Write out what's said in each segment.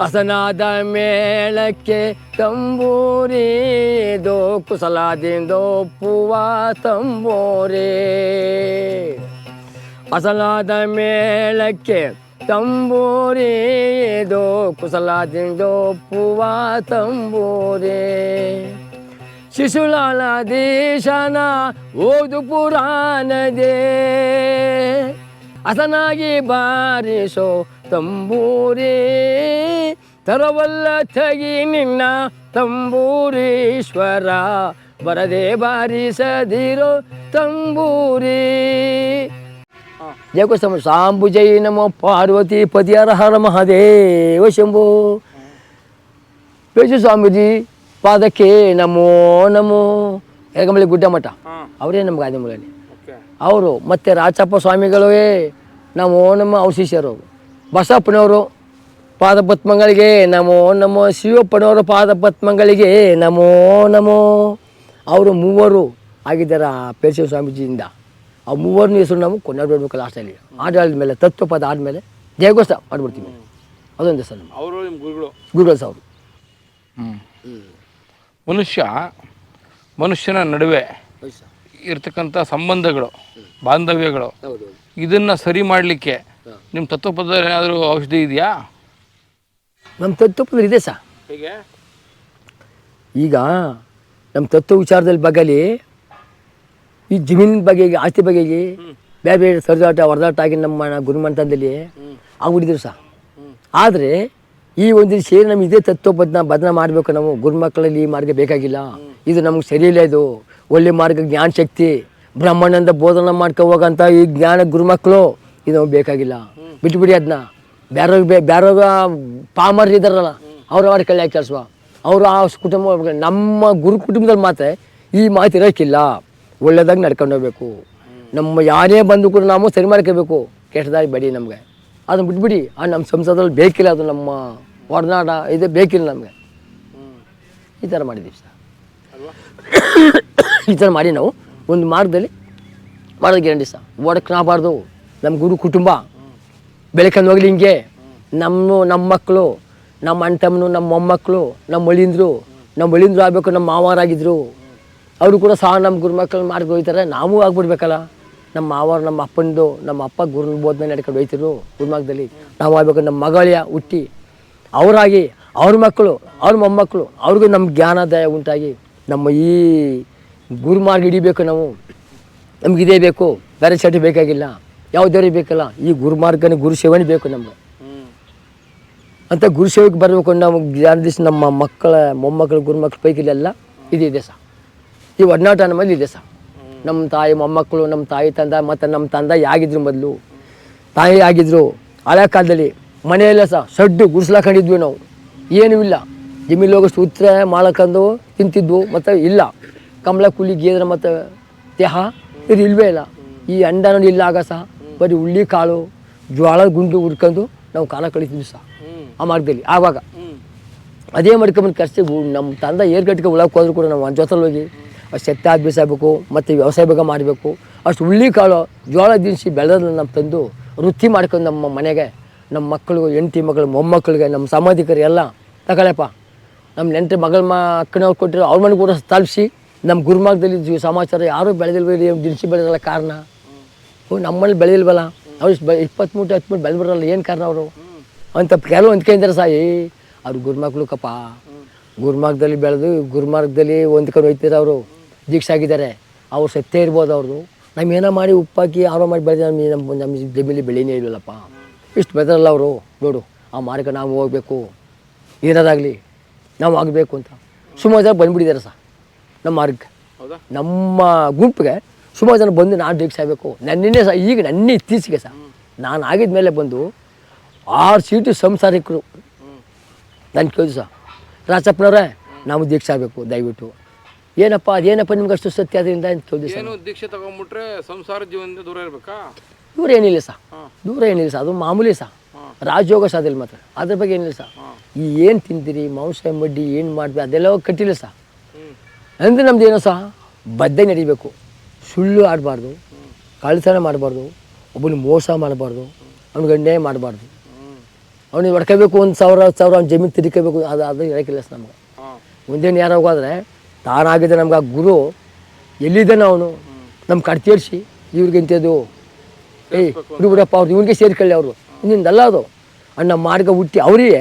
ಹಸನಾದ ಮೇಳಕ್ಕೆ ತಂಬೂರಿ ದೋ ಕುಸಲಾದಿಂದೋ ಪುವ ತಂಬೂರಿ. ಹಸನಾದ ಮೇಳಕ್ಕೆ ತಂಬೂರಿ ದೋ ಕುಸಲಾದಿಂದೋ ಪುವ ತಂಬೂರಿ. ಶಿಶುಲಾಲ ದೇಶನ ಓದು ಪುರಾಣದೇ. ಹಸನಾಗಿ ಬಾರಿಸೋ ತಂಬೂರಿ ತರವಲ್ಲ ತಗಿ ನಿನ್ನ ತಂಬೂರೀಶ್ವರ. ಬರದೆ ಬಾರಿಸದಿರೋ ತಂಬೂರಿ. ಶಾಂಬು ಜೈ ನಮ ಪಾರ್ವತಿ ಪತಿಯರ. ಹರ ಮಹಾದೇವ ಶಂಭು. ಪೇಜು ಸ್ವಾಮೀಜಿ ಪಾದಕ್ಕೆ ನಮೋ ನಮೋ. ಎಗಮಳಿ ಗುಡ್ಡಮಠ ಅವರೇ ನಮ್ಗೆ ಆದಿಮೂಲಲ್ಲಿ ಓಕೆ. ಅವರು ಮತ್ತು ರಾಚಪ್ಪ ಸ್ವಾಮಿಗಳೇ ನಮೋ ನಮ್ಮ ಅವ್ರ ಶಿಷ್ಯರು ಬಸಪ್ಪನವರು ಪಾದಪದ್ಮಗಳಿಗೆ ನಮೋ ನಮೋ ಶಿವಪ್ಪನವರ ಪಾದಪದ್ಮಗಳಿಗೆ ನಮೋ ನಮೋ. ಅವರು ಮೂವರು ಆಗಿದ್ದಾರೆ ಆ ಪೇರ್ಶಿವ ಸ್ವಾಮೀಜಿಯಿಂದ. ಆ ಮೂವರನ್ನ ಹೆಸರು ನಾವು ಕೊಂಡಾಡ್ಬಿಡ್ಬೇಕು ಲಾಸ್ಟಲ್ಲಿ ಆಟ ತತ್ವ ತತ್ವಪದ ಆದಮೇಲೆ ದೇವಗೋಸ್ತ ಮಾಡ್ಬಿಡ್ತೀವಿ ಅದೊಂದು ಹೆಸರು ನಮ್ಮ ಅವರು ನಿಮ್ಮ ಗುರುಗಳು. ಗುರುಗಳು ಸರ್ ಅವರು. ಮನುಷ್ಯ ಮನುಷ್ಯನ ನಡುವೆ ಇರ್ತಕ್ಕಂಥ ಸಂಬಂಧಗಳು ಬಾಂಧವ್ಯಗಳು ಹೌದು. ಇದನ್ನು ಸರಿ ಮಾಡಲಿಕ್ಕೆ ನಿಮ್ಮ ತತ್ವಪದ ಏನಾದರೂ ಔಷಧಿ ಇದೆಯಾ? ನಮ್ಮ ತತ್ವಪದ ಇದೆ ಸರ್. ಹೇಗೆ? ಈಗ ನಮ್ಮ ತತ್ವ ವಿಚಾರದಲ್ಲಿ ಬಗಲಿ ಈ ಜಮೀನಿನ ಬಗೆಗೆ ಆಸ್ತಿ ಬಗೆಗೆ ಬೇರೆ ಬೇರೆ ಸರಿದಾಟ ಹೊರದಾಟ ಆಗಿ ನಮ್ಮ ಗುರುಮಂತದಲ್ಲಿ ಆಗ್ಬಿಟ್ಟಿದ್ರು ಸಹ ಆದರೆ ಈ ಒಂದು ಸೇರಿ ನಮ್ಗೆ ಇದೇ ತತ್ವ ಬದನ ಬದನ ಮಾಡಬೇಕು ನಾವು ಗುರುಮಕ್ಕಳಲ್ಲಿ ಈ ಮಾರ್ಗ ಬೇಕಾಗಿಲ್ಲ. ಇದು ನಮ್ಗೆ ಸರಿಯಿಲ್ಲ ಇದು. ಒಳ್ಳೆ ಮಾರ್ಗ ಜ್ಞಾನ ಶಕ್ತಿ ಬ್ರಹ್ಮಾಂಡದ ಬೋಧನೆ ಮಾಡ್ಕೊ ಹೋಗಂತ ಈ ಜ್ಞಾನ ಗುರುಮಕ್ಕಳು ಇದು ಬೇಕಾಗಿಲ್ಲ. ಬಿಟ್ಬಿಡಿ ಅದನ್ನ ಬೇರೆಯವ್ರಿಗೆ ಬೇ ಬೇರೆಯವ್ರ ಪಾಮರ್ ಇದಾರಲ್ಲ ಅವ್ರು ಅವ್ರ ಕಳ್ಳಿ ಕೆಲಸ ಅವರು ಆ ಕುಟುಂಬ ನಮ್ಮ ಗುರು ಕುಟುಂಬದಲ್ಲಿ ಮಾತ್ರ ಈ ಮಾತು ಇರೋಕ್ಕಿಲ್ಲ. ಒಳ್ಳೆದಾಗಿ ನಡ್ಕೊಂಡು ಹೋಗ್ಬೇಕು. ನಮ್ಮ ಯಾರೇ ಬಂದು ಕೂಡ ನಾವು ಸರಿ ಮಾಡ್ಕೋಬೇಕು. ಕೆಟ್ಟದಾಗಿ ಬೇಡಿ ನಮಗೆ. ಅದನ್ನ ಬಿಟ್ಬಿಡಿ ಆ ನಮ್ಮ ಸಂಸದಲ್ಲಿ ಬೇಕಿಲ್ಲ ಅದು ನಮ್ಮ ಹೊರನಾಡ ಇದು ಬೇಕಿಲ್ಲ ನಮಗೆ. ಈ ಥರ ಮಾಡಿದ್ದೀವಿ ಸರ್. ಈ ಥರ ಮಾಡಿ ನಾವು ಒಂದು ಮಾರ್ಗದಲ್ಲಿ ಮಾಡೋದು ಗ್ಯಾರಂಟಿ ಸರ್. ಓಡಕ್ನಾಗಬಾರ್ದು ನಮ್ಮ ಗುರು ಕುಟುಂಬ. ಬೆಳಕಂದು ಹೋಗ್ಲಿ ಹಿಂಗೆ. ನಮ್ಮ ನಮ್ಮ ಮಕ್ಕಳು, ನಮ್ಮ ಅಣ್ಣ ತಮ್ಮನು ನಮ್ಮ ಮೊಮ್ಮಕ್ಕಳು, ನಮ್ಮ ಮಳಿಂದ್ರು ನಮ್ಮ ಮಳಿಂದ್ರು ಆಗಬೇಕು, ನಮ್ಮ ಮಾವಾರಾಗಿದ್ರು. ಅವರು ಕೂಡ ಸಹ ನಮ್ಮ ಗುರು ಮಕ್ಕಳು ಮಾರ್ಗ ಹೋಗ್ತಾರೆ ನಾವು ಆಗ್ಬಿಡ್ಬೇಕಲ್ಲ. ನಮ್ಮ ಮಾವಾರ, ನಮ್ಮ ಅಪ್ಪನದು ನಮ್ಮ ಅಪ್ಪ ಗುರುನ ಬೋಧನೆ ನಡ್ಕೊಂಡು ಹೋಯ್ತಿದ್ರು ಗುರುಮಾರ್ಗದಲ್ಲಿ ನಾವು ಆಗಬೇಕು, ನಮ್ಮ ಮಗಳಿಯ ಹುಟ್ಟಿ. ಅವರಾಗಿ, ಅವ್ರ ಮಕ್ಕಳು, ಅವ್ರ ಮೊಮ್ಮಕ್ಕಳು, ಅವ್ರಿಗೂ ನಮ್ಮ ಜ್ಞಾನದಾಯ ಉಂಟಾಗಿ ನಮ್ಮ ಈ ಗುರುಮಾರ್ಗ ಹಿಡಿಬೇಕು ನಾವು. ನಮ್ಗೆ ಇದೇ ಬೇಕು. ಬೇರೆ ಚಟಿ ಬೇಕಾಗಿಲ್ಲ. ಯಾವುದೇ ಬೇಕಲ್ಲ, ಈ ಗುರುಮಾರ್ಗನೇ ಗುರು ಸೇವನೆ ಬೇಕು ನಮ್ಗೆ. ಅಂತ ಗುರು ಸೇವೆಗೆ ಬರಬೇಕು ಜ್ಞಾನ ದಿವಸ ನಮ್ಮ ಮಕ್ಕಳ, ಮೊಮ್ಮಕ್ಕಳು ಗುರುಮಕ್ಕಳ ಪೈಕಿಲೆಲ್ಲ ಇದಿದೆ ಸಹ ಈ ಒಡನಾಟ ನಮ್ಮಲ್ಲಿ ಇದೆ ಸಹ ನಮ್ಮ ತಾಯಿ, ಮೊಮ್ಮಕ್ಕಳು, ನಮ್ಮ ತಾಯಿ ತಂದ ಮತ್ತು ನಮ್ಮ ತಂದೆ ಆಗಿದ್ರು ಮೊದಲು. ತಾಯಿ ಆಗಿದ್ರು ಹಳೆ ಕಾಲದಲ್ಲಿ ಮನೆಯಲ್ಲೇ ಸಹ ಸಡ್ಡು ಗುಡಿಸ್ಲಾಕೊಂಡಿದ್ವಿ ನಾವು. ಏನೂ ಇಲ್ಲ. ಜಮೀನು ಹೋಗೋಷ್ಟು ಉತ್ತರ ಮಾಡಕ್ಕಂದು ತಿಂತಿದ್ವು, ಮತ್ತು ಇಲ್ಲ. ಕಮಲ, ಕುಲಿ ಗೇದ್ರ ಮತ್ತು ದೇಹ ಇದು ಇಲ್ವೇ ಇಲ್ಲ. ಈ ಅಂಡ ಇಲ್ಲ ಆಗ ಸಹ ಬರೀ ಉಳ್ಳಿ ಕಾಳು ಜ್ವಾಳ ಗುಂಡು ಹುಡ್ಕೊಂಡು ನಾವು ಕಾಲ ಕಳಿತಿದ್ವಿ ಸಹ ಆ ಮಾರ್ಗದಲ್ಲಿ ಆವಾಗ. ಅದೇ ಮಾಡ್ಕೊಂಬಂದು ಕಷ್ಟ ನಮ್ಮ ತಂದೆ ಏರ್ಗಟ್ಟಿಗೆ ಉಳಕ್ಕೆ ಹೋದ್ರು ಕೂಡ ನಾವು ಒಂದು ಜೊತೆಲಿ ಹೋಗಿ ಅಷ್ಟು ಶಕ್ತಿ ಆಗಿ ಮತ್ತು ವ್ಯವಸಾಯ ಬೇಗ ಮಾಡಬೇಕು. ಅಷ್ಟು ಹುಳ್ಳಿ ಕಾಳು ಜೋಳ ದಿನಸಿ ಬೆಳೆದ್ರೆ ನಮ್ಮ ತಂದು ವೃತ್ತಿ ಮಾಡ್ಕೊಂಡು ನಮ್ಮ ಮನೆಗೆ ನಮ್ಮ ಮಕ್ಕಳು ಹೆಂಡತಿ ಮಕ್ಕಳು ಮೊಮ್ಮಕ್ಕಳಿಗೆ ನಮ್ಮ ಸಮಾಧಿಕರು ಎಲ್ಲ ತಗೊಳಪ್ಪ ನಮ್ಮ ನೆಂಟರು ಮಗಳ ಮಕ್ಕಳವ್ರು ಕೊಟ್ಟಿರೋ ಅವ್ರ ಮನೆಗೆ ಕೂಡ ತಲುಪಿಸಿ ನಮ್ಮ ಗುರುಮಾರ್ಗದಲ್ಲಿ ಸಮಾಚಾರ ಯಾರೂ ಬೆಳೆದಿಲ್ವ ದಿನಸಿ ಬೆಳೆದಲ್ಲ ಕಾರಣ. ನಮ್ಮಲ್ಲಿ ಬೆಳೆಯಲ್ವಲ್ಲ ಅವ್ರು ಇಷ್ಟು ಬೆ ಇಪ್ಪತ್ತು ಮೂಟೆ ಹತ್ತು ಮೂಟೆ ಬೆಳೆದ್ಬಿಡ್ರಲ್ಲ ಏನು ಕಾರಣ ಅವರು? ಅಂತ ಕೆಲವು ಹೊಂದ್ಕೊಂಡಿದ್ದಾರೆ ಸಾಯಿ. ಅವ್ರು ಗುರುಮಕ್ಳು ಕಪ್ಪ ಗುರುಮಾರ್ಗದಲ್ಲಿ ಬೆಳೆದು ಗುರುಮಾರ್ಗದಲ್ಲಿ ಹೊಂದ್ಕೊಂಡು ಹೋಗ್ತಿದ್ದಾರೆ ಅವರು. ದೀಕ್ಷೆ ಆಗಿದ್ದಾರೆ. ಅವ್ರು ಸತ್ಯ ಇರ್ಬೋದು ಅವ್ರದ್ದು ನಮ್ಮ ಏನೋ ಮಾಡಿ ಉಪ್ಪಾಕಿ ಆರೋ ಮಾಡಿ ಬೆಳೆದ ನಮ್ಮ ನಮ್ಮ ನಮ್ಮ ಜಮೀಲಿ ಬೆಳೆನೇ ಇರಲಿಲ್ಲಪ್ಪ ಇಷ್ಟು ಬೆದರಲ್ಲ ಅವರು. ನೋಡು ಆ ಮಾರ್ಗ ನಾವು ಹೋಗಬೇಕು. ಏನಾದಾಗಲಿ ನಾವು ಆಗಬೇಕು ಅಂತ. ಸುಮಾರು ಜನ ಬಂದ್ಬಿಟ್ಟಿದ್ದಾರೆ ಸಹ ನಮ್ಮ ಮಾರ್ಗ. ನಮ್ಮ ಗುಂಪಿಗೆ ಸುಮಾರು ಜನ ಬಂದು ನಾನು ದೀಕ್ಷೆ ಆಗಬೇಕು ನನ್ನೇ ಸಹ ಈಗ ನನ್ನ ಇತ್ತೀಚೆಗೆ ಸಹ ನಾನು ಆಗಿದ ಮೇಲೆ ಬಂದು ಆರು ಸೀಟು ಸಂಸಾರಿಕರು. ನನ್ನ ನಾನು ಕೇಳಿದ್ರು ಸಹ ರಾಜಪ್ಪನವ್ರೆ ನಾವು ದೀಕ್ಷೆ ಆಗಬೇಕು ದಯವಿಟ್ಟು. ಏನಪ್ಪ ಅದೇನಪ್ಪ ನಿಮ್ಗೆ ಅಷ್ಟು ಸತ್ಯ ಅದರಿಂದ ಅಂತ ಕೇಳಿದ್ರು ಸರ್ ದೀಕ್ಷೆ ತಗೊಂಡ್ಬಿಟ್ರೆ ಸಂಸಾರ ಜೀವನದಿಂದ ದೂರ ಇರಬೇಕಾ? ದೂರ ಏನಿಲ್ಲ ಸಹ ದೂರ ಏನಿಲ್ಲ ಸಹ ಅದು ಮಾಮೂಲಿ ಸಹ. ರಾಜಯೋಗ ಸಹ ಅದಿಲ್ಲ ಮಾತ್ರ ಅದ್ರ ಬಗ್ಗೆ ಏನಿಲ್ಲ ಸಹ. ಈ ಏನು ತಿಂತೀರಿ ಮಾಂಸ ಮಡ್ಡಿ ಏನು ಮಾಡ್ಬೇಕು ಅದೆಲ್ಲ ಕಟ್ಟಿಲ್ಲ ಸಹ. ಅಂದ್ರೆ ಅಂದರೆ ನಮ್ದು ಏನೋ ಸಹ ಬದ್ದೆ ನಡಿಬೇಕು. ಸುಳ್ಳು ಆಡಬಾರ್ದು ಕಳ್ತನ ಮಾಡಬಾರ್ದು ಒಬ್ಬನ ಮೋಸ ಮಾಡಬಾರ್ದು ಅವ್ನಿಗೆ ಅನ್ಯಾಯ ಮಾಡಬಾರ್ದು. ಅವ್ನಿಗೆ ಹೊಡ್ಕೋಬೇಕು ಒಂದು ಸಾವಿರ ಹತ್ತು ಸಾವಿರ ಅವ್ನು ಜಮೀನು ತಿರ್ಕೋಬೇಕು ಅದು ಅದು ಹೇಳಕ್ಕಿಲ್ಲ ಸರ್ ನಮ್ಗೆ. ಮುಂದೇನು ಯಾರು ಹೋಗೋದ್ರೆ ತಾನಾಗಿದೆ ನಮ್ಗೆ ಆ ಗುರು ಎಲ್ಲಿದ್ದಾನೆ ಅವನು? ನಮ್ಮ ಕಡ್ತೇರಿಸಿ ಇವ್ರಿಗೆ ಇಂಥದ್ದು ಏಯ್ ಬಿಡು ಬಿಡಪ್ಪ ಅವ್ರು ಇವ್ರಿಗೆ ಸೇರ್ಕೊಳ್ಳಿ ಅವರು. ಇನ್ನಿಂದಲ್ಲ ಅದು. ಅಣ್ಣ ಮಾರ್ಗ ಹುಟ್ಟಿ ಅವರಿಗೆ.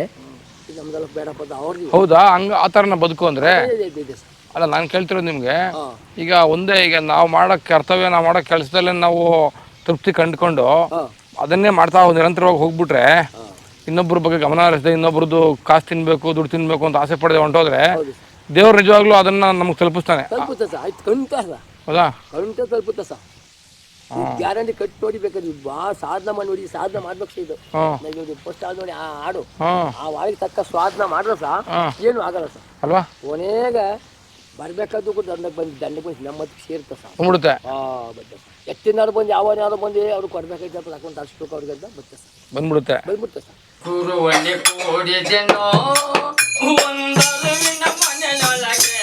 ಹೌದಾ? ಹಂಗ ಆ ಥರನ ಬದುಕು ಅಂದರೆ. ಅಲ್ಲ ನಾನು ಕೇಳ್ತಿರೋದು ನಿಮಗೆ. ಈಗ ಒಂದೇ ಈಗ ನಾವು ಮಾಡೋ ಕರ್ತವ್ಯ ನಾವು ಮಾಡೋ ಕೆಲಸದಲ್ಲೇ ನಾವು ತೃಪ್ತಿ ಕಂಡುಕೊಂಡು ಅದನ್ನೇ ಮಾಡ್ತಾ ನಿರಂತರವಾಗಿ ಹೋಗ್ಬಿಟ್ರೆ ಇನ್ನೊಬ್ಬರ ಬಗ್ಗೆ ಗಮನ ಹರಿಸದೆ ಇನ್ನೊಬ್ರದ್ದು ಕಾಸು ತಿನ್ಬೇಕು ದುಡ್ಡು ತಿನ್ಬೇಕು ಅಂತ ಆಸೆ ಪಡದೆ ಹೊಂಟೋದ್ರೆ ದೇವ್ರ ನಿಜವಾಗ್ಲೂ ಅದನ್ನ ನಮ್ಗೆ ತಲುಪಿಸ್ತಾನೆ. ಹೌದಾ ಕಂಟ ತಲುಪುತ್ತೆ ಸರ್. ಗ್ಯಾರಂಟಿ ಕಟ್ ನೋಡಿಬೇಕಾದ್ರೆ ಭಾಳ ಸಾಧನ ಮಾಡಿ ನೋಡಿ ಸಾಧನ ಮಾಡ್ಬೇಕು ಇದು. ಹಾಂ. ಫಸ್ಟ್ ಆದ ನೋಡಿ ಆ ಹಾಡು ಆ ವಾಳಿಗೆ ತಕ್ಕ ಸ್ವಾಧನ ಮಾಡಿದ್ರೆ ಸಹ ಏನು ಆಗಲ್ಲ ಸರ್. ಅಲ್ವಾ? ಕೊನೆಗ ಬರ್ಬೇಕಾದ್ದು ಕೂಡ ದಂಡಕ್ಕೆ ಬಂದು ದಂಡಕ್ಕೆ ಬಂದು ನಮ್ಮತ್ತಿಗೆ ಸೇರ್ತ ಸರ್ ಬಂದ್ಬಿಡುತ್ತೆ ಆ ಬತ್ತೆ ಎತ್ತಿನಾರು ಬಂದು ಯಾವನಾರು ಬಂದು ಅವ್ರು ಕೊಡ್ಬೇಕಾಯ್ತು ಅಂತ ಹಾಕೊಂಡು ತರಿಸ್ಬೇಕು ಅವ್ರಿಗೆ ಅಂತ ಬತ್ತೆ ಸರ್. ಬಂದ್ಬಿಡುತ್ತೆ. ಬಂದ್ಬಿಡ್ತೆ ಸರ್. ಗುರುವನೆ ಕೂಡಿದೆನೋ ಒಂದರುವಿನ ಮನೆಯೊಳಗೆ.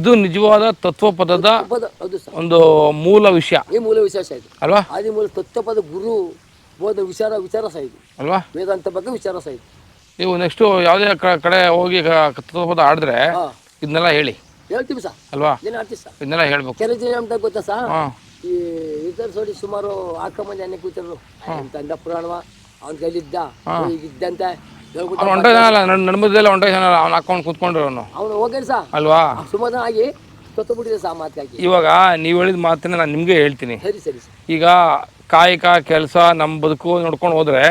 ಇದು ನಿಜವಾದ ತತ್ವಪದದ ಪದ ಒಂದು ಮೂಲ ವಿಷಯ. ಈ ಮೂಲ ವಿಶೇಷ ಇದು. ಅಲ್ವಾ? ಆದಿ ಮೂಲ ತತ್ವಪದ ಗುರು ಬೋಧ ವಿಚಾರ ವಿಚಾರ ಸಹ ಇದು. ಅಲ್ವಾ? ವೇದಾಂತ ಬಗ್ಗೆ ವಿಚಾರ ಸಹ ಇದು. ನೀವು ನೆಕ್ಸ್ಟ್ ಯಾವುದೇ ಕ- ಕಡೆ ಹೋಗಿ ಕ- ತತ್ವಪದ ಆಡಿದ್ರೆ ಹಾಂ. ಇದನ್ನೆಲ್ಲ ಹೇಳಿ. ಹೇಳ್ತೀವಿ ಸರ್. ಅಲ್ವಾ? ಏನು ಆಡ್ತೀವಿ ಸರ್. ಇದನ್ನೆಲ್ಲ ಹೇಳ್ಬೇಕು. ಜನ ಅಂತ ಗೊತ್ತಾ ಸರ್? ಹಾಂ. ಈ ಇತರ ಸೋಡಿ ಸುಮಾರು ಆಕ ಮಂದಿ ಅನ್ನ ಕೂತರು ತಂದ ಪುರಾಣವ ಅವನ ಕೈಲಿದ್ದ ಈಗ ಹೇಳ್ಬಿಟ್ಟು ಅವ್ನು ಹೊಂಟೋಯ್ತಾನಲ್ಲ ನನ್ನ ನಡ್ಮದ್ದೆಲ್ಲ ಹೊಂಟೋಯ್ತಾನಲ್ಲ ಅವ್ನು ಹಾಕೊಂಡು ಕೂತ್ಕೊಂಡ್ರು ಅವನು ಅವನು ಹೋಗ್ಯಾನ ಸಾ? ಅಲ್ವಾ? ಸುಮಾರು ಆಗಿ ತೊತ್ತು ಬಿಟ್ಟಿದೆ ಸಾ ಮಾತಾಗಿ ಇವಾಗ ನೀವು ಹೇಳಿದ ಮಾತನ್ನ ನಾನು ನಿಮಗೆ ಹೇಳ್ತೀನಿ. ಸರಿ ಸರಿ ಸರ್. ಈಗ ಕಾಯಕ ಕೆಲಸ ನಮ್ಮ ಬದುಕು ನೋಡ್ಕೊಂಡು ಹೋದ್ರೆ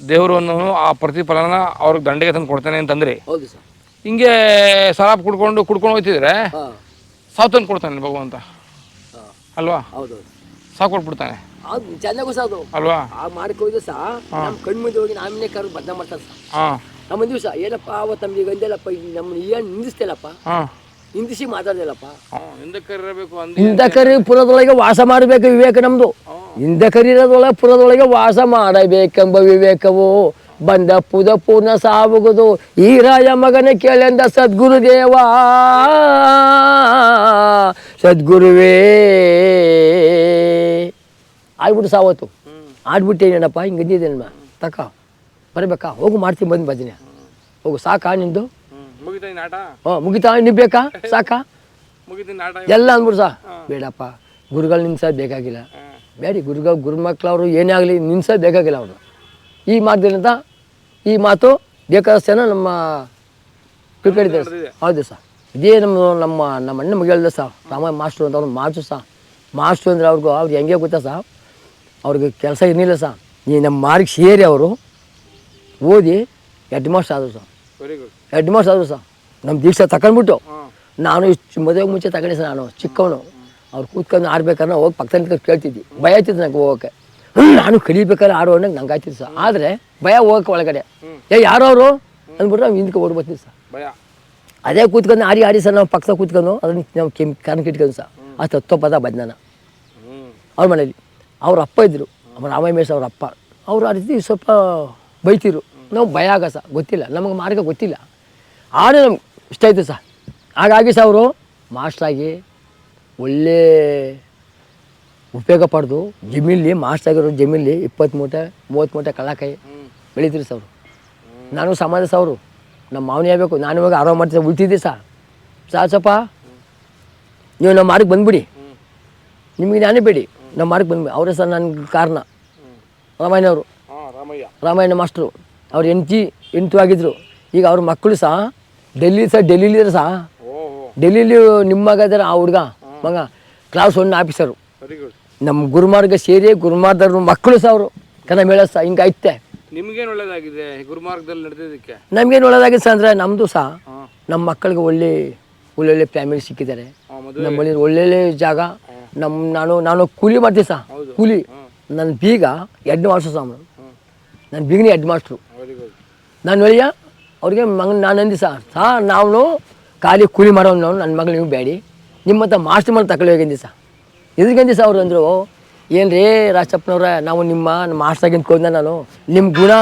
ದೇವರನ್ನು ಆ ಪ್ರತಿಫಲನ ಅವ್ರಿಗೆ ದಂಡೆಗೆ ತಂದು ಕೊಡ್ತಾನೆ ಅಂತಂದ್ರಿ ಹೌದು ಸರ್. ಹಿಂಗೆ ಸರಾಪ್ ಕುಡ್ಕೊಂಡು ಕುಡ್ಕೊಂಡು ಹೋಗ್ತಿದ್ರೆ ಹಾಂ. ಸಾವು ತಂದು ಕೊಡ್ತಾನೆ ಭಗವಂತ. ಅಲ್ವಾ? ಹೌದು. ಸಾವು ಕೊಟ್ಬಿಡ್ತಾನೆ. ಅದು ಚೆನ್ನಾಗೂ ಸಹ ಅದು. ಅಲ್ವಾ? ಆ ಮಾಡ್ಕೋದು ಸಹ ನಮ್ಮ ಕಣ್ಣು ಮುಂದೆ ಹೋಗಿ ನಾಮಿನೇ ಕರ್ ಬದ್ಧ ಮಾಡ್ತಾರೆ ಸರ್ ಹಾಂ. ನಮ್ಮ ದಿವಸ ಏನಪ್ಪ ಅವತ್ತು ನಮ್ಗೆ ಗಂದೆಲ್ಲಪ್ಪ ಇಲ್ಲಿ ನಮ್ಮ ಏನು ನಿಂದಿಸ್ತೇಲಪ್ಪ ಹಿಂದಿಸಿ ನಿಂದಿಸಿ ಮಾತಾಡ್ದಿಲ್ಲಪ್ಪ? ಹಿಂದಕ್ಕಿರಬೇಕು ಅಂದ ಹಿಂದಕರಿ ಪುರದೊಳಗೆ ವಾಸ ಮಾಡಬೇಕು ವಿವೇಕ ನಮ್ದು. ಹಿಂದಕರಿರೋದೊಳಗೆ ಪುರದೊಳಗೆ ವಾಸ ಮಾಡಬೇಕೆಂಬ ವಿವೇಕವು ಬಂದ ಪುದ ಪೂರ್ಣ ಸಾವುಗುದು. ಈ ರಾಯ ಮಗನ ಕೇಳೆಂದ ಸದ್ಗುರುದೇವ. ಸದ್ಗುರುವೇ. ಆಗ್ಬಿಟ್ಟು ಸಾವತ್ತು. ಆಡ್ಬಿಟ್ಟೇನೇನಪ್ಪ ಹಿಂಗೆ ಇದ್ದಿದ್ದೇನಮ್ಮ ತಕ. ಬರಬೇಕಾ? ಹೋಗು ಮಾಡ್ತೀನಿ ಬಂದು ಬದಿನ ಹೋಗು ಸಾಕಾ ನಿಂದು? ಹಾಂ ಮುಗಿತ? ನಿಬ್ಬೇಕಾ ಸಾಕಾ? ಎಲ್ಲ ಅಂದ್ಬಿಡು ಸಾ. ಬೇಡಪ್ಪ. ಗುರುಗಳು ನಿನ್ಸೋದು ಬೇಕಾಗಿಲ್ಲ. ಬೇಡಿ ಗುರುಗಳು ಅವರು ಏನೇ ಆಗಲಿ ನಿನ್ಸೋದು ಬೇಕಾಗಿಲ್ಲ ಅವರು. ಈ ಮಾತಿನಿಂದ ಈ ಮಾತು ಬೇಕಾದಷ್ಟು ಜನ ನಮ್ಮ ಕ್ರಿಕೆಟ್ ಹೌದು ಸರ್ ಇದೇ ನಮ್ಮ ನಮ್ಮ ನಮ್ಮ ಅಣ್ಣ ಮಗ ಸಾ. ರಾಮ ಮಾಸ್ಟ್ರು ಅಂತ ಅವ್ರು ಮಾಸ್ಟ್ರು ಸಾ. ಮಾಸ್ಟ್ರು ಅಂದ್ರೆ ಅವ್ರಿಗೂ ಅವ್ರಿಗೆ ಹೆಂಗೆ ಗೊತ್ತಾ ಸಹ ಅವ್ರಿಗೆ ಕೆಲಸ ಇರಲಿಲ್ಲ ಸಹ ಈ ನಮ್ಮ ಮಾರ್ಕ್ ಸೇರಿ ಅವರು ಓದಿ ಹೆಡ್ ಮಾಸ್ಟರ್ ಆದರು sir very good head master ಆದರು ಸರ್ ನಮ್ಮ ದೀಕ್ಷೆ ತಗೊಂಡ್ಬಿಟ್ಟು ನಾನು ಇಷ್ಟು ಮದುವೆಗೆ ಮುಂಚೆ ತಗೊಂಡೆ ಸರ್ ನಾನು ಚಿಕ್ಕವನು. ಅವ್ರು ಕೂತ್ಕೊಂಡು ಆಡ್ಬೇಕಾದ್ರೆ ಹೋಗಿ ಪಕ್ಕದಲ್ಲಿ ನಿಂತ್ಕೊಂಡು ಕೇಳ್ತಿದ್ದೆ. ಭಯ ಆಯ್ತಿತ್ತು ನಂಗೆ ಹೋಗೋಕೆ ನಾನು ಕಲಿಬೇಕಾದ್ರೆ ಆಡೋ ಅನ್ನೋದು ನಂಗೆ ಆಯ್ತಿತ್ತು ಸರ್ ಆದರೆ ಭಯ ಹೋಗೋಕೆ ಒಳಗಡೆ. ಏ ಯಾರೋ ಅವರು? ಅಂದ್ಬಿಟ್ಟು ನಾವು ಹಿಂದಕ್ಕೆ ಓಡ್ಬರ್ತೀವಿ ಸರ್ ಭಯ. ಅದೇ ಕೂತ್ಕೊಂಡು ಆಡಿ ಆಡಿ ಸರ್ ನಾವು ಪಕ್ಕದಾಗ ಕೂತ್ಕೊಂಡು ಅದನ್ನ ನಾವು ಕೆಮ್ ಕಣಕ್ಕೆ ಇಟ್ಕೊಂಡು ಸರ್ ಆ ತತ್ವಪದ ಪದ ನಾನು. ಅವ್ರ ಮನೇಲಿ. ಅವ್ರ ಅಪ್ಪ ಇದ್ದರು ರಾಮಯ್ಯ ಮೇಷ್ ಅವ್ರ ಅಪ್ಪ. ಅವರು ಆ ರೀತಿ ಸ್ವಲ್ಪ ಬೈತಿರು ನಾವು ಭಯ ಆಗ ಸಹ ಗೊತ್ತಿಲ್ಲ. ನಮಗೆ ಮಾರ್ಗ ಗೊತ್ತಿಲ್ಲ. ಆದರೆ ನಮ್ಗೆ ಇಷ್ಟ ಆಯಿತು ಸಹ ಹಾಗಾಗಿ ಸಹ ಅವರು ಮಾಸ್ಟ್ರಾಗಿ ಒಳ್ಳೆ ಉಪಯೋಗ ಪಡೆದು ಜಮೀನಲ್ಲಿ ಮಾಸ್ಟರ್ ಆಗಿರೋ ಜಮೀನಲ್ಲಿ ಇಪ್ಪತ್ತು ಮೂಟೆ ಮೂವತ್ತು ಮೂಟೆ ಕಳ್ಳಕಾಯಿ ಬೆಳೀತಿರು ಸರ್ ನಾನು ಸಮಾಜ ಸವರು ನಮ್ಮ ಮಾವನೇ ಆಗಬೇಕು. ನಾನು ಇವಾಗ ಆರಾಮ ಮಾಡ್ತೀನಿ ಉಳ್ತಿದ್ದೆ ಸಹ ಸಾಚಪ್ಪ ನೀವು ನಮ್ಮ ಮಾರ್ಗ ಬಂದ್ಬಿಡಿ. ನಿಮಗೆ ನಾನೇ ಬೇಡಿ. ನಮ್ಮ ಮಾರ್ಗ ಬಂದ್ವಿ. ಅವರೇ ಸರ್ ನನ್ನ ಕಾರಣ. ರಾಮಾಯಣವರು ರಾಮಾಯಣ ಮಾಸ್ಟ್ರು. ಅವ್ರು ಎಂಟಿ ಎಂಟು ಆಗಿದ್ರು. ಈಗ ಅವ್ರ ಮಕ್ಕಳು ಸಹ ಡೆಲ್ಲಿ ಸಹ ಡೆಲ್ಲಿಲಿ ಸಹ. ಓಹೋ. ಡೆಲ್ಲಿಲಿ ನಿಮ್ಮ ಮಗ ಇದ್ದಾರೆ ಆ ಹುಡುಗ. ಮಗ ಕ್ಲಾಸ್ ಒನ್ ಆಫೀಸರು ನಮ್ಮ ಗುರುಮಾರ್ಗ ಸೇರಿ ಗುರುಮಾರ್ಗದ ಮಕ್ಕಳು ಸಹ ಅವರು. ಕನ್ನಡ ಮೇಳ ಸಹ ಹಿಂಗೆ ಐತೆ. ನಿಮ್ಗೇನು ಒಳ್ಳೇದಾಗಿದೆ ಗುರುಮಾರ್ಗದಲ್ಲಿ ನಡೆದಿದ್ದಕ್ಕೆ? ನಮ್ಗೇನು ಒಳ್ಳೇದಾಗಿದೆ ಸರ್ ಅಂದರೆ ನಮ್ಮದು ಸಹ ನಮ್ಮ ಮಕ್ಕಳಿಗೆ ಒಳ್ಳೆ ಒಳ್ಳೊಳ್ಳೆ ಫ್ಯಾಮಿಲಿ ಸಿಕ್ಕಿದ್ದಾರೆ. ನಮ್ಮಲ್ಲಿ ಒಳ್ಳೊಳ್ಳೆ ಜಾಗ. ನಮ್ಮ ನಾನು ನಾನು ಕೂಲಿ ಮಾಡ್ತೀನಿ ಸಹ ಕೂಲಿ. ನನ್ನ ಬೀಗ ಹೆಡ್ ಮಾಸ್ಟ್ರು ಸಹ ಅವನು. ನನ್ನ ಬೀಗನೇ ಹೆಡ್ ಮಾಸ್ಟ್ರು. ನಾನು ಹೇಳಿಯ ಅವ್ರಿಗೆ ಮಗ ನಾನು ಅಂದಿ ಸಹ ಸಹ ನಾವು ಖಾಲಿ ಕೂಲಿ ಮಾಡೋನು ನಾವು ನನ್ನ ಮಗಳು ನೀವು ಬೇಡಿ ನಿಮ್ಮ ಹತ್ರ ಮಾಸ್ಟರ್ ಮಾಡಿ ತಗೊಳ್ಳಿ ಹೋಗಿಂದಿ ಸಹ ಎದಕ್ಕಂದಿ ಸಹ ಅವ್ರು ಅಂದರು? ಏನು ರೀ ರಾಜಪ್ಪನವ್ರೆ ನಾವು ನಿಮ್ಮ ಮಾಸ್ಟರ್ ಮಾಸ್ಟಾಗಿಂತ ಕೊಂದ ನಾನು. ನಿಮ್ಮ ಗುಣ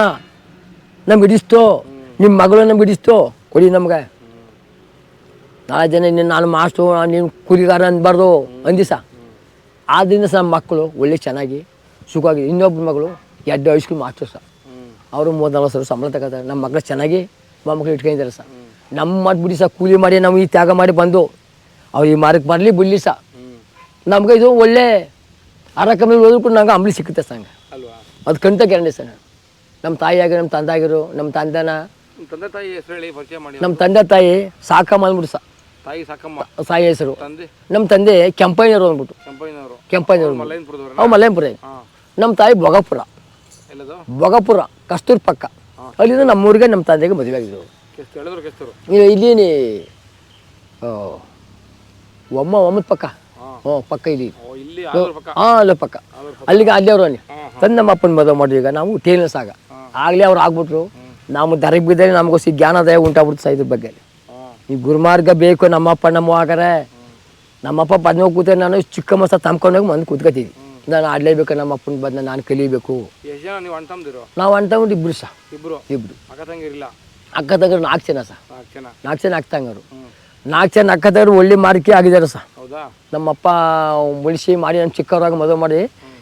ನಮ್ಗೆ ಹಿಡಿಸ್ತು. ನಿಮ್ಮ ಮಗಳು ನಮ್ಗೆ ಹಿಡಿಸ್ತು. ಕೊಡಿ ನಮ್ಗೆ. ನಾಳೆ ಜನ ನೀನು ನಾನು ಮಾಸ್ಟ್ರು ನೀನು ಕೂಲಿಗಾರ ಅನ್ಬಾರ್ದು. ಅಂದಿಸ ಆದ್ದರಿಂದ ಸಹ ನಮ್ಮ ಮಕ್ಕಳು ಒಳ್ಳೆ ಚೆನ್ನಾಗಿ ಸುಖವಾಗಿ ಇನ್ನೊಬ್ಬರ ಮಗಳು ಎರಡು ಹೈಸ್ಕೂಲ್ ಮಾಸ್ಟರ್ ಸರ್ ಅವರು ಮೂವತ್ತು ನಲ್ವತ್ತು ಸಾವಿರ ಸಂಬಳ ತಗೋತಾರೆ. ನಮ್ಮ ಮಕ್ಕಳು ಚೆನ್ನಾಗಿ ಮೊಮ್ಮಕ್ಕಳು ಇಟ್ಕೊಂಡಿದ್ದಾರೆ ಸರ್ ನಮ್ಮ ಮಾಡಿಬಿಡಿ ಸಹ ಕೂಲಿ ಮಾಡಿ ನಾವು ಈ ತ್ಯಾಗ ಮಾಡಿ ಬಂದು ಅವ್ರು ಈ ಮಾರ್ಗಕ್ಕೆ ಬರಲಿ ಬಿಡಲಿ ಸಹ. ನಮ್ಗೆ ಇದು ಒಳ್ಳೆ ಆರೋಗ್ಯ ಮೇಲೆ ಕೂಡ ನಂಗೆ ಅಂಬಲಿ ಸಿಕ್ಕುತ್ತೆ ಸಂಗ ಅಲ್ವಾ? ಅದು ಕಂತ ಗ್ಯಾರಂಟಿ ಸರ್ ನಮ್ಮ ತಾಯಿ ಆಗಿರೋ ನಮ್ಮ ತಂದೆ ಆಗಿರೋ ನಮ್ಮ ತಂದೆನ ನಿಮ್ಮ ತಂದೆ ತಾಯಿ ಹೆಸರು ಹೇಳಿ ಪರಿಚಯ ಮಾಡಿ ನಮ್ಮ ತಂದೆ ತಾಯಿ ಸಾಕಮ್ಮ ಅಂದ್ಬಿಟ್ಟು ಸಹ. ತಾಯಿ ಸಾಕಮ್ಮ. ಸಾಯಿ ಹೆಸರು. ತಂದೆ. ನಮ್ಮ ತಂದೆ ಕೆಂಪಯ್ಯನವರು ಅಂದ್ಬಿಟ್ಟು. ಕೆಂಪಯ್ಯನವರು. ಕೆಂಪಯ್ಯನವರು ಮಲಯಂಪುರ ಅವು ಮಲ್ಲೇಪುರ ಹಾಂ. ನಮ್ಮ ತಾಯಿ ಬೊಗಪುರ ಎಲ್ಲದು? ಬೊಗಪುರ ಕಸ್ತೂರ್ ಪಕ್ಕ. ಅಲ್ಲಿಂದ ನಮ್ಮೂರಿಗೆ ನಮ್ಮ ತಂದೆಗೆ ಮದುವೆ ಆಗಿದ್ರು ಇಲ್ಲಿ ಒಮ್ಮ ಒಮ್ಮದ ಪಕ್ಕ. ಹ್ಮ್ ಹ್ಞೂ ಪಕ್ಕ ಇಲ್ಲಿ. ಹಾಂ ಅಲ್ಲೇ ಪಕ್ಕ. ಅಲ್ಲಿಗೆ ಅಲ್ಲಿ ಅವರು ಅಲ್ಲಿ. ತಂದು ನಮ್ಮ ಅಪ್ಪನ ಮದುವೆ ಮಾಡಿದ್ವಿ ಈಗ. ನಾವು ಟೇನಸ್ ಆಗ ಆಗಲೇ ಅವ್ರು ಆಗ್ಬಿಟ್ರು. ನಾವು ದರಗ್ ಬಿದ್ದರೆ ನಮಗೋಸಿ ಜ್ಞಾನದಾಯ ಉಂಟಾಗ್ಬಿಡ್ತು ಸಹ ಇದ್ರ ಬಗ್ಗೆ ಈ ಗುರುಮಾರ್ಗ ಬೇಕು ನಮ್ಮಪ್ಪ ನಮ್ಮ ಆಗರೆ ನಮ್ಮಪ್ಪ ಬಂದು ಕೂತ ನಾನು ಚಿಕ್ಕ ಮಸ ತಂಬ್ಕೊಂಡೋಗಿ ಬಂದು ಕೂತ್ಕೊತೀವಿ ನಾನು ಆಡಲೇಬೇಕು ನಮ್ಮ ಅಪ್ಪನ ಬಂದ ನಾನು ಕಲಿಬೇಕು. ಎಷ್ಟು ಜನ ನೀವು ಅಣ್ತಂದಿರು ನಾವು ಅಂತ ಇಬ್ರು ಸಹ ಇಬ್ರು? ಇಬ್ರು. ಅಕ್ಕ ತಂಗಿರಿಲ್ಲ? ಅಕ್ಕ ತಂಗರು ನಾಲ್ಕು ಜನ ಸಹ ನಾಲ್ಕು ಜನ. ನಾಲ್ಕು ಜನ ಅಕ್ಕ ತಂಗರು. ಹ್ಞೂ ನಾಲ್ಕು ಜನ ಅಕ್ಕ ತಂಗರು ಒಳ್ಳೆ ಮಾರ್ಕೆ ಆಗಿದ್ದಾರೆ ಸಹ ಹೌದಾ? ನಮ್ಮಪ್ಪ ಉಳಿಸಿ ಮಾಡಿ ನಮ್ಮ ಚಿಕ್ಕವರಾಗ ಮದುವೆ ಮಾಡಿ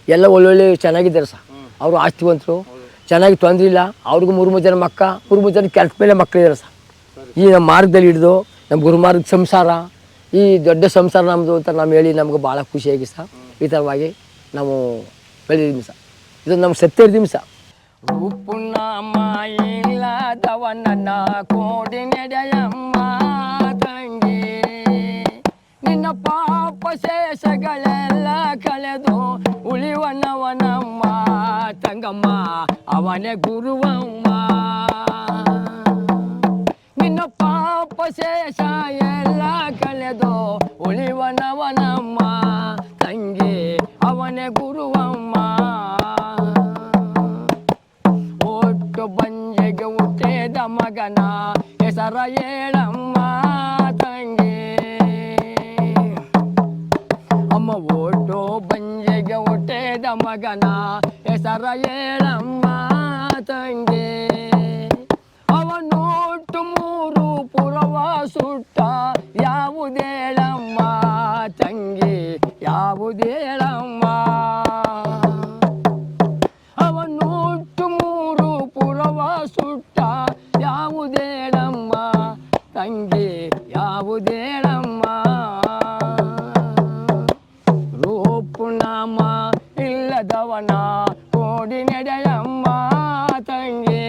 ಎಲ್ಲ ಒಳ್ಳೊಳ್ಳೆ ಚೆನ್ನಾಗಿದ್ದಾರೆ ಸಹ ಅವರು ಆಸ್ತಿವಂತರು. ಚೆನ್ನಾಗಿ ತೊಂದರೆ ಇಲ್ಲ. ಅವ್ರಿಗೂ ಮೂರು ಮೂರು ಜನ ಮಕ್ಕ ಮೂರು ಮೂರು ಜನ ಕೆಲಸ ಮೇಲೆ ಮಕ್ಕಳಿದ್ದಾರೆ ಸಹ ಈ ನಮ್ಮ ಮಾರ್ಗದಲ್ಲಿ ಹಿಡಿದು ನಮ್ಮ ಗುರುಮಾರ್ಗ ಸಂಸಾರ, ಈ ದೊಡ್ಡ ಸಂಸಾರ ನಮ್ಮದು ಅಂತ ನಾವು ಹೇಳಿ ನಮ್ಗೆ ಭಾಳ ಖುಷಿಯಾಗಿ ಸಹ ಈ ಥರವಾಗಿ ನಾವು ಬೆಳೆದಿದ್ದೀವಿ ಸಹ ಇದು ನಮ್ಮ ಸತ್ಯ ಇರ್ತೀವಿ ಸಹ ರೂಪುಣ ಇಲ್ಲದವ ನನ್ನ ಕೋಡಿ ನಡೆಯಮ್ಮ ತಂಗಿ. ನಿನ್ನ ಪಾಪ ಶೇಷಗಳೆಲ್ಲ ಕಳೆದು ಉಳಿವನವನಮ್ಮ ತಂಗಮ್ಮ. ಅವನೇ ಗುರುವಮ್ಮ. ಪಾಪ ಶೇಷ ಎಲ್ಲ ಕಳೆದು ಉಳಿವನವನಮ್ಮ ತಂಗಿ, ಅವನೇ ಗುರುವಮ್ಮ. ಒಟ್ಟು ಬಂಜೆಗೆ ಹುಟ್ಟಿದ ಮಗನ ಹೆಸರ ಹೇಳಮ್ಮ ತಂಗಿ. ಅಮ್ಮ, ಒಟ್ಟು ಬಂಜೆಗೆ ಹುಟ್ಟಿದ ಮಗನ ಹೆಸರ ಹೇಳಮ್ಮ ತಂಗಿ. ಸುಟ್ಟ ಯಾವುದೇಳಮ್ಮ ತಂಗಿ ಯಾವುದೇಳಮ್ಮ ಅವನೂಟ್ಟು ಮೂರು ಪುರವ ಸುಟ್ಟ ಯಾವುದೇಳಮ್ಮ ತಂಗಿ ಯಾವುದೇಳಮ್ಮ ರೂಪುನಾಮ ಇಲ್ಲದವನ ಕೋಡಿ ನಡೆಯಮ್ಮ ತಂಗಿ.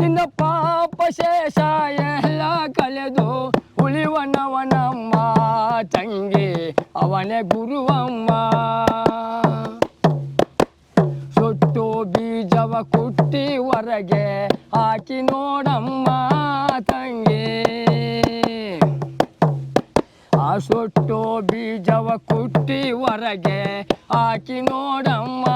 ನಿನ್ನ ಪಾಪ ಶೇಷ ಎಲ್ಲ ಕಳೆದು ಉಳಿವನವನಮ್ಮ, ತಂಗಿ ಅವನೇ ಗುರುವಮ್ಮ. ಸುಟ್ಟು ಬೀಜವ ಕುಟ್ಟಿ ಹೊರಗೆ ಹಾಕಿ ನೋಡಮ್ಮ, ತಂಗಿ. ಆ ಸುಟ್ಟು ಬೀಜವ ಕುಟ್ಟಿ ಹೊರಗೆ ಹಾಕಿ ನೋಡಮ್ಮ.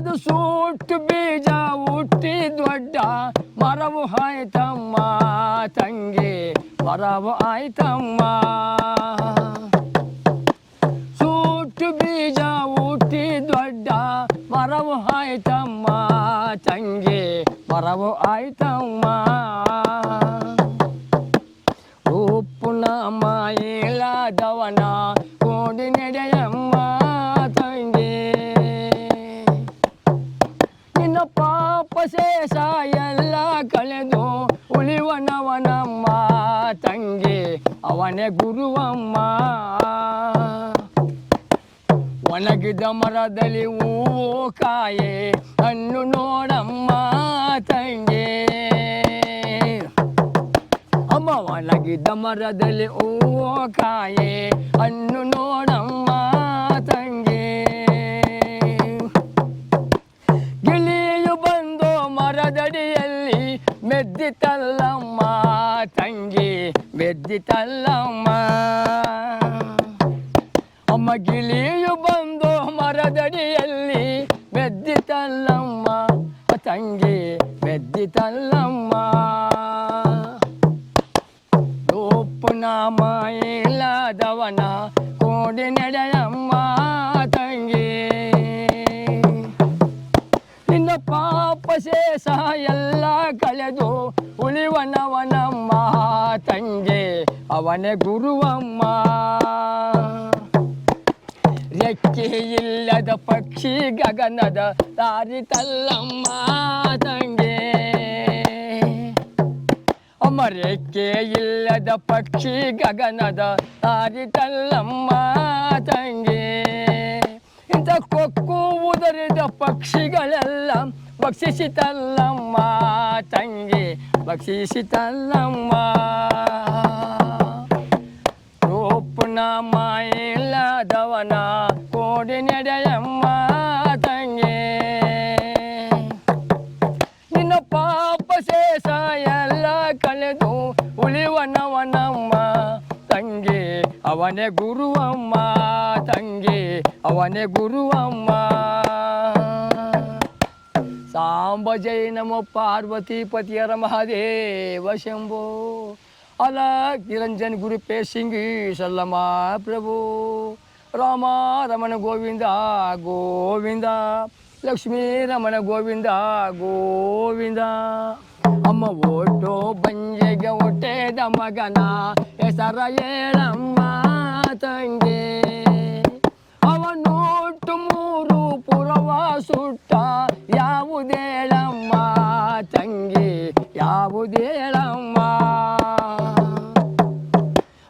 ಅದು ಸೂಟ್ಟು ಬೀಜ ಹುಟ್ಟಿ ದೊಡ್ಡ ಮರವು ಆಯ್ತಮ್ಮ ತಂಗಿ ಮರವು ಆಯ್ತಮ್ಮ ಸೂಟು ಬೀಜ ಹುಟ್ಟಿ ದೊಡ್ಡ ಮರವು ಆಯ್ತಮ್ಮ ತಂಗಿ ಮರವು ಆಯ್ತಮ್ಮ ಉಪ್ಪುನ ಮಾಯಿಲ್ಲದವನ ಕೋಡಿ ಶೇಷ ಎಲ್ಲ ಕಳೆದು ಉಳಿವನವನಮ್ಮ ತಂಗಿ, ಅವನೇ ಗುರುವಮ್ಮ. ಒಣಗಿದ ಮರದಲ್ಲಿ ಹೂವು ಕಾಯೆ, ಹಣ್ಣು ನೋಡಮ್ಮ ತಂಗಿ. ಅಮ್ಮ, ಒಣಗಿದ ಮರದಲ್ಲಿ ಹೂವು ಕಾಯೆ, ಹಣ್ಣು ನೋಡಮ್ಮ ತಂಗಿ. ಮೆದ್ದಿತಲ್ಲಮ್ಮ ತಂಗಿ ಮೆದ್ದಿತಲ್ಲಮ್ಮ ಅಮ್ಮ ಗಿಳಿಯು ಬಂದು ಮರದಡಿಯಲ್ಲಿ ಮೆದ್ದಿತಲ್ಲಮ್ಮ ತಂಗಿ ಮೆದ್ದಿತಲ್ಲಮ್ಮ ಉಪ್ಪು ರೂಪನಾಮ ಇಲ್ಲದವನ ಕೋಡಿ ನಡೆಯಮ್ಮ ಪಾಪ ಶೇಷ ಎಲ್ಲ ಕಳೆದು ಉಳಿವನವನಮ್ಮ ತಂಗೆ, ಅವನೇ ಗುರುವಮ್ಮ. ರೆಕ್ಕೆ ಇಲ್ಲದ ಪಕ್ಷಿ ಗಗನದ ತಾರಿತಲ್ಲಮ್ಮ ತಂಗೆ. ಅಮ್ಮ, ರೆಕ್ಕೆ ಇಲ್ಲದ ಪಕ್ಷಿ ಗಗನದ ತಾರಿತಲ್ಲಮ್ಮ ತಂಗೆ. ಇಂಥ ಕೊಕ್ಕುವುದರಿದ ಪಕ್ಷಿಗಳೆಲ್ಲ ಭಕ್ಷಿಸಿತಲ್ಲಮ್ಮ ತಂಗಿ, ಭಕ್ಷಿಸಿತಲ್ಲಮ್ಮ. ರೂಪನ ಮಾಯಿಲ್ಲದವನ ಕೋಡಿ ನಡೆಯಮ್ಮ ತಂಗಿ. ನಿನ್ನ ಪಾಪ ಶೇಷ ಎಲ್ಲ ಕಳೆದು ಉಳಿವನವನಮ್ಮ ತಂಗಿ, ಅವನೇ ಗುರುವಮ್ಮ. ತಂಗಿ ಅವನೇ ಗುರುವಮ್ಮ ಸಾಂಬ ಜೈ ನಮ ಪಾರ್ವತಿ ಪತಿಯರ ಮಹಾದೇವ ಶಂಭೋ ಅಲ ನಿರಂಜನ್ ಗುರು ಪೇ ಸಿಂಗಿ ಸಲ್ಲಮ ಪ್ರಭು ರಾಮ ರಮಣ ಗೋವಿಂದ ಗೋವಿಂದ ಲಕ್ಷ್ಮೀ ರಮಣ ಗೋವಿಂದ ಗೋವಿಂದ ಅಮ್ಮ ಓಟೋ ಬಂಜೆಗೆ ಹೊಟ್ಟೆದ ಮಗನ ಹೆಸರ ಹೇಳಮ್ಮ ತಂಗೆ ಅವನೊಟ್ಟು ಮೂರು ಪುರವ ಸುಟ್ಟ ಯಾವುದೇಳಮ್ಮ ತಂಗಿ ಯಾವುದೇಳಮ್ಮ